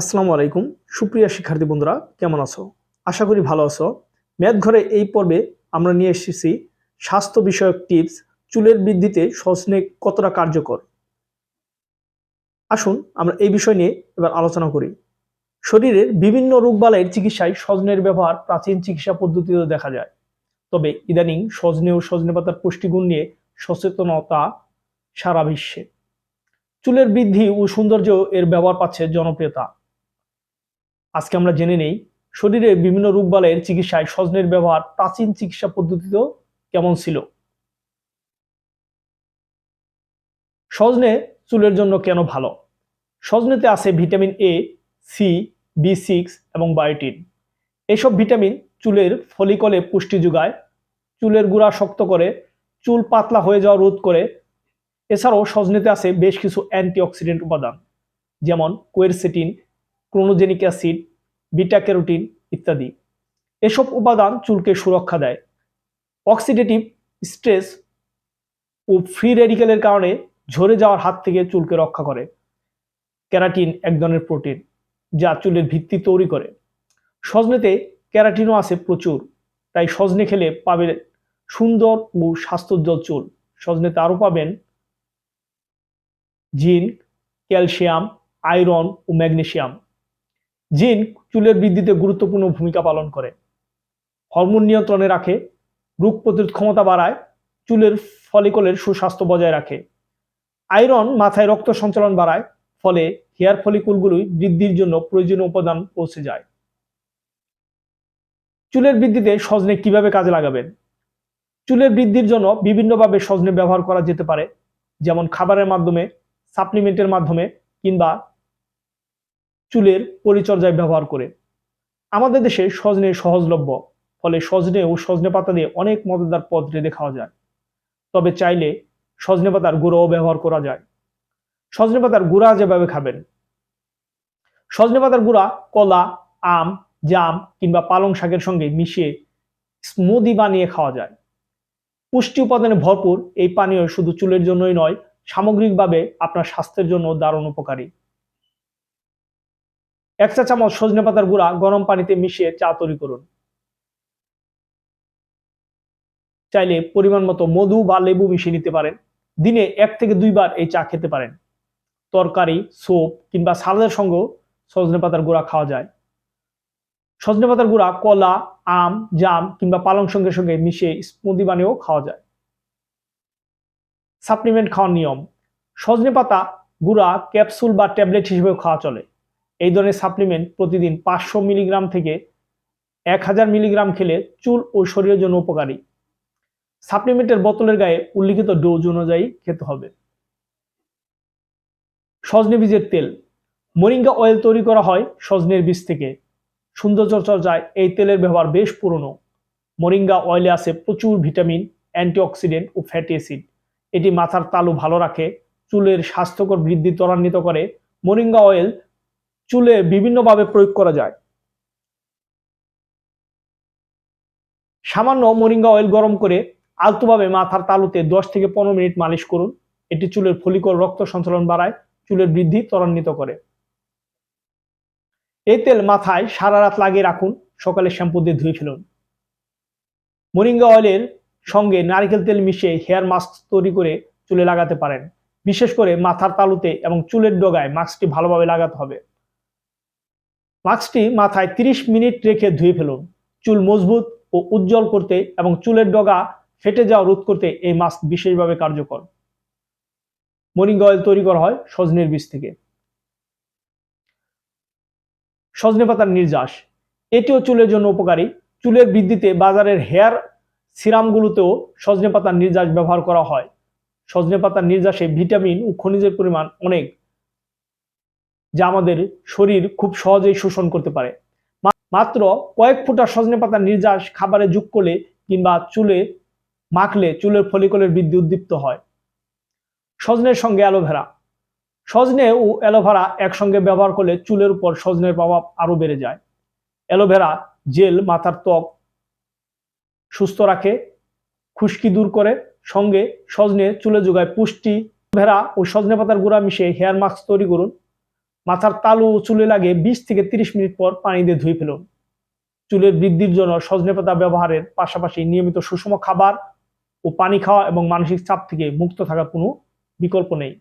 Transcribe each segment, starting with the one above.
আসসালামু আলাইকুম। সুপ্রিয়া শিক্ষার্থী বন্ধুরা, কেমন আছো? আশা করি ভালো আছো। ম্যাথ ঘরে এই পর্বে আমরা নিয়ে এসেছি স্বাস্থ্য বিষয়ক টিপস, চুলের বৃদ্ধিতে সজনে কতটা কার্যকর। আসুন, আমরা এই বিষয় নিয়ে এবার আলোচনা করি। শরীরের বিভিন্ন রোগবালাইয়ের চিকিৎসায় সজনের ব্যবহার প্রাচীন চিকিৎসা পদ্ধতিতে দেখা যায়। তবে ইদানিং সজনে ও সজনে পাতার পুষ্টিগুণ নিয়ে সচেতনতা সারা বিশ্বে। চুলের বৃদ্ধি ও সৌন্দর্য এর ব্যবহার পাচ্ছে জনপ্রিয়তা। আজকে আমরা জেনে নেই, শরীরে বিভিন্ন রোগবালাইয়ের চিকিৎসায় সজনের ব্যবহার প্রাচীন চিকিৎসা পদ্ধতিতেও কেমন ছিল? সজনে চুলের জন্য কেন ভালো? সজনেতে আছে vitamin A C B six এবং বায়োটিন। এসব ভিটামিন চুলের ফলিকলে পুষ্টি যোগায়, চুলের গুঁড়া শক্ত করে, চুল পাতলা হয়ে যাওয়া রোধ করে। এছাড়াও সজনেতে আছে বেশ কিছু অ্যান্টিঅক্সিডেন্ট উপাদান, যেমন quercetin chlorogenic acid, beta carotene ইত্যাদি। এসব উপাদান চুলকে সুরক্ষা দেয়। অক্সিডেটিভ স্ট্রেস ও ফ্রি রেডিকেলের কারণে ঝরে যাওয়ার হাত থেকে চুলকে রক্ষা করে। ক্যারাটিন এক ধরনের প্রোটিন যা চুলের ভিত্তি তৈরি করে। সজনেতে ক্যারাটিনও আছে প্রচুর, তাই সজনে খেলে পাবেন সুন্দর ও স্বাস্থ্যোজ্জ্বল চুল। সজনেতে আরও পাবেন জিঙ্ক ক্যালসিয়াম, আয়রন ও ম্যাগনেসিয়াম। জিঙ্ক চুলের বৃদ্ধিতে গুরুত্বপূর্ণ ভূমিকা পালন করে। হরমোন নিয়ন্ত্রণে রাখে, রোগ প্রতিরোধ ক্ষমতা বাড়ায়, চুলের ফলিকলের সুস্বাস্থ্য বজায় রাখে। আয়রন মাথায় রক্ত সঞ্চালন বাড়ায়, ফলে হেয়ার ফলিকুলগুলি বৃদ্ধির জন্য প্রয়োজনীয় উপাদান পৌঁছে যায়। চুলের বৃদ্ধিতে সজনে কীভাবে কাজে লাগাবেন? চুলের বৃদ্ধির জন্য বিভিন্নভাবে সজনে ব্যবহার করা যেতে পারে, যেমন খাবারের মাধ্যমে সাপ্লিমেন্টের মাধ্যমে কিংবা চুলের পরিচর্যায় ব্যবহার করে। আমাদের দেশে সজনে সহজলভ্য, ফলে সজনে ও সজনে পাতা দিয়ে অনেক মজাদার পদ রেঁধে খাওয়া যায়। তবে চাইলে সজনে পাতার গুঁড়োও ব্যবহার করা যায়। সজনে পাতার গুঁড়া যেভাবে খাবেন। সজনে পাতার গুঁড়া কলা, আম, জাম কিংবা পালং শাকের সঙ্গে মিশিয়ে স্মুদি বানিয়ে খাওয়া যায়। পুষ্টি উপাদানে ভরপুর, এই পানীয় শুধু চুলের জন্যই নয়, সামগ্রিকভাবে আপনার স্বাস্থ্যের জন্য দারুণ উপকারী। এক চা চামচ সজনে পাতার গুঁড়া গরম পানিতে মিশিয়ে চা তৈরি করুন। চাইলে পরিমাণ মতো মধু বা লেবু মিশিয়ে নিতে পারেন। দিনে এক থেকে দুইবার এই চা খেতে পারেন। তরকারি সোপ কিংবা সালাদের সঙ্গেও সজনে পাতার গুঁড়া খাওয়া যায়। সজনে পাতার গুঁড়া কলা, আম, জাম কিংবা পালং সঙ্গে সঙ্গে মিশিয়ে স্মুদি বানিয়েও খাওয়া যায়। সাপ্লিমেন্ট খাওয়ার নিয়ম। সজনে পাতা, গুঁড়া, ক্যাপসুল বা ট্যাবলেট হিসেবেও খাওয়া চলে। এই ধরনের সাপ্লিমেন্ট প্রতিদিন পাঁচশো মিলিগ্রাম থেকে এক হাজার মিলিগ্রাম খেলে চুল ও শরীরের জন্য উপকারী। সাপ্লিমেন্টের বোতলের গায়ে উল্লিখিত ডোজ অনুযায়ী খেতে হবে। সজনে বীজের তেল। মরিঙ্গা অয়েল তৈরি করা হয় সজনের বীজ থেকে। সৌন্দর্য চর্চায় এই তেলের ব্যবহার বেশ পুরনো। মরিঙ্গা অয়েলে আছে প্রচুর ভিটামিন অ্যান্টিঅক্সিডেন্ট ও ফ্যাটি অ্যাসিড এটি মাথার তালু ভালো রাখে, চুলের স্বাস্থ্যকর বৃদ্ধি ত্বরান্বিত করে। মরিঙ্গা অয়েল চুলে বিভিন্নভাবে প্রয়োগ করা যায়। সামান্য মরিঙ্গা অয়েল গরম করে আলতোভাবে মাথার তালুতে দশ থেকে পনেরো মিনিট মালিশ করুন। এটি চুলের ফলিকল রক্ত সঞ্চালন বাড়ায়, চুলের বৃদ্ধি ত্বরান্বিত করে। এই তেল মাথায় সারা রাত লাগিয়ে রাখুন, সকালে শ্যাম্পু দিয়ে ধুয়ে ফেলুন। মরিঙ্গা অয়েলের সঙ্গে নারিকেল তেল মিশিয়ে হেয়ার মাস্ক তৈরি করে চুলে লাগাতে পারেন। বিশেষ করে মাথার তালুতে এবং চুলের ডগায় মাস্কটি ভালোভাবে লাগাতে হবে। মাস্কটি মাথায় 30 মিনিট রেখে ধুয়ে ফেলুন। চুল মজবুত ও উজ্জ্বল করতে এবং চুলের ডগা ফেটে যাওয়া রোধ করতে এই মাস্ক বিশেষভাবে কার্যকর। মরিঙ্গা অয়েল তৈরি করা হয় সজনের বীজ থেকে। সজনে পাতার নির্যাস, এটিও চুলের জন্য উপকারী। চুলের বৃদ্ধিতে বাজারের হেয়ার সিরামগুলোতেও সজনে পাতার নির্যাস ব্যবহার করা হয়। সজনে পাতার নির্যাসে ভিটামিন ও খনিজের পরিমাণ অনেক। যা আমাদের শরীর খুব সহজেই শোষণ করতে পারে। মাত্র কয়েক ফুটা সজনে পাতার নির্যাস খাবারে যোগ করলে কিংবা চুলে মাখলে চুলের ফলিকলের বৃদ্ধি উদ্দীপ্ত হয়। সজনের সঙ্গে অ্যালোভেরা। সজনে ও অ্যালোভেরা একসঙ্গে ব্যবহার করলে চুলের উপর সজনের প্রভাব আরও বেড়ে যায়। অ্যালোভেরা জেল, মাথার ত্বক সুস্থ রাখে, খুশকি দূর করে, সঙ্গে সজনে চুলে যোগায় পুষ্টি। ভেড়া ও সজনে পাতার গুঁড়া মিশিয়ে হেয়ার মাস্ক তৈরি করুন। মাথার তালু চুলে লাগে বিশ থেকে তিরিশ মিনিট পর পানি দিয়ে ধুয়ে ফেলুন। চুলের বৃদ্ধির জন্য সজনে পাতা ব্যবহারের পাশাপাশি নিয়মিত সুষম খাবার ও পানি খাওয়া এবং মানসিক চাপ থেকে মুক্ত থাকার কোনো বিকল্প নেই।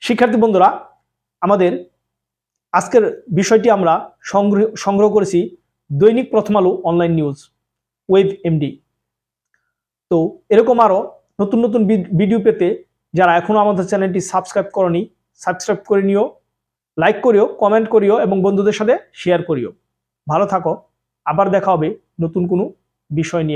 শিক্ষার্থী বন্ধুরা, আমাদের আজকের বিষয়টি আমরা সংগ্রহ সংগ্রহ করেছি দৈনিক প্রথম আলো অনলাইন নিউজ, ওয়েব এমডি। তো এরকম আরও নতুন নতুন ভিড- ভিডিও পেতে যারা এখনও আমাদের চ্যানেলটি সাবস্ক্রাইব করনি সাবস্ক্রাইব করে নিও লাইক করিও কমেন্ট করিও এবং বন্ধুদের সাথে শেয়ার করিও। ভালো থাকো, আবার দেখা হবে নতুন কোনো বিষয় নিয়ে।